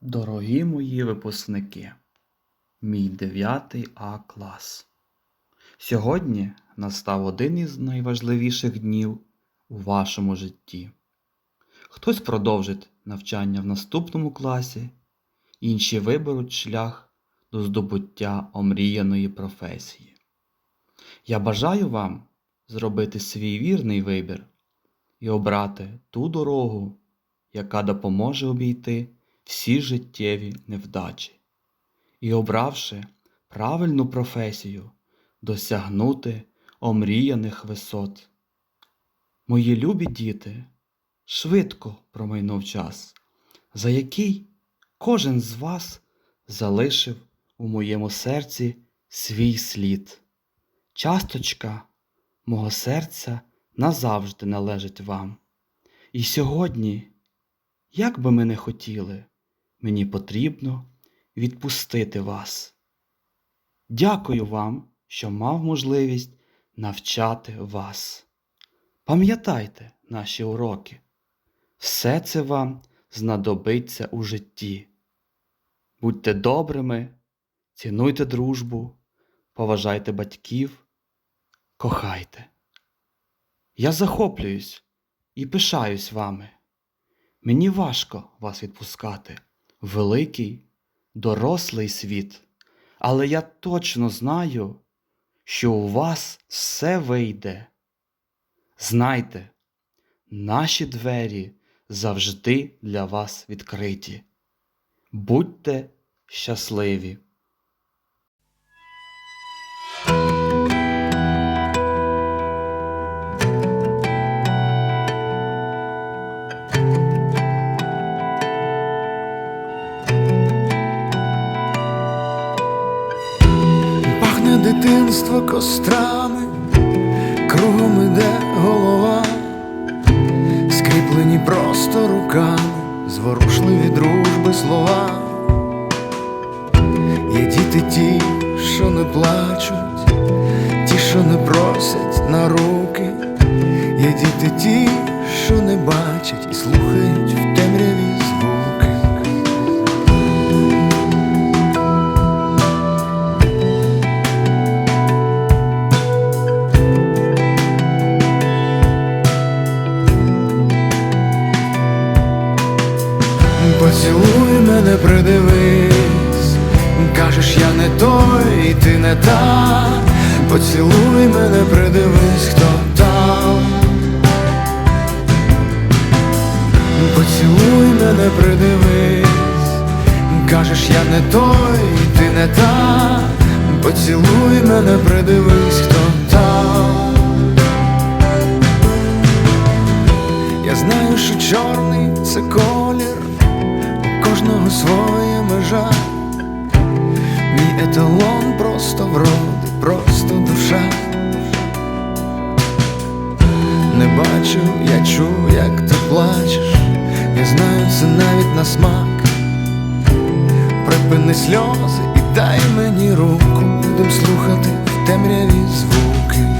Дорогі мої випускники, мій 9 А клас. Сьогодні настав один із найважливіших днів у вашому житті. Хтось продовжить навчання в наступному класі, інші виберуть шлях до здобуття омріяної професії. Я бажаю вам зробити свій вірний вибір і обрати ту дорогу, яка допоможе обійти всі життєві невдачі, і, обравши правильну професію, досягнути омріяних висот. Мої любі діти, швидко промайнув час, за який кожен з вас залишив у моєму серці свій слід. Часточка мого серця назавжди належить вам. І сьогодні, як би ми не хотіли, мені потрібно відпустити вас. Дякую вам, що мав можливість навчати вас. Пам'ятайте наші уроки. Все це вам знадобиться у житті. Будьте добрими, цінуйте дружбу, поважайте батьків, кохайте. Я захоплююсь і пишаюсь вами. Мені важко вас відпускати, великий, дорослий світ, але я точно знаю, що у вас все вийде. Знайте, наші двері завжди для вас відкриті. Будьте щасливі! Дитинство кострами, кругом іде голова, скріплені просто руками, зворушливі дружби слова. Є діти ті, що не плачуть, ті, що не просять на руки, є діти ті, що не бачать і слухають Поцілуй мене, придивись, кажеш, я не той, і ти не та. Поцілуй мене, придивись, хто там. Поцілуй мене, придивись, кажеш, я не той, і ти не та. Поцілуй мене, придивись, хто там. Я знаю, що чорний це колір, у кожного своє межа. Мій еталон просто вроди, просто душа. Не бачу, я чую, як ти плачеш. Я знаю це навіть на смак. Припини сльози і дай мені руку, будем слухати в темряві звуки.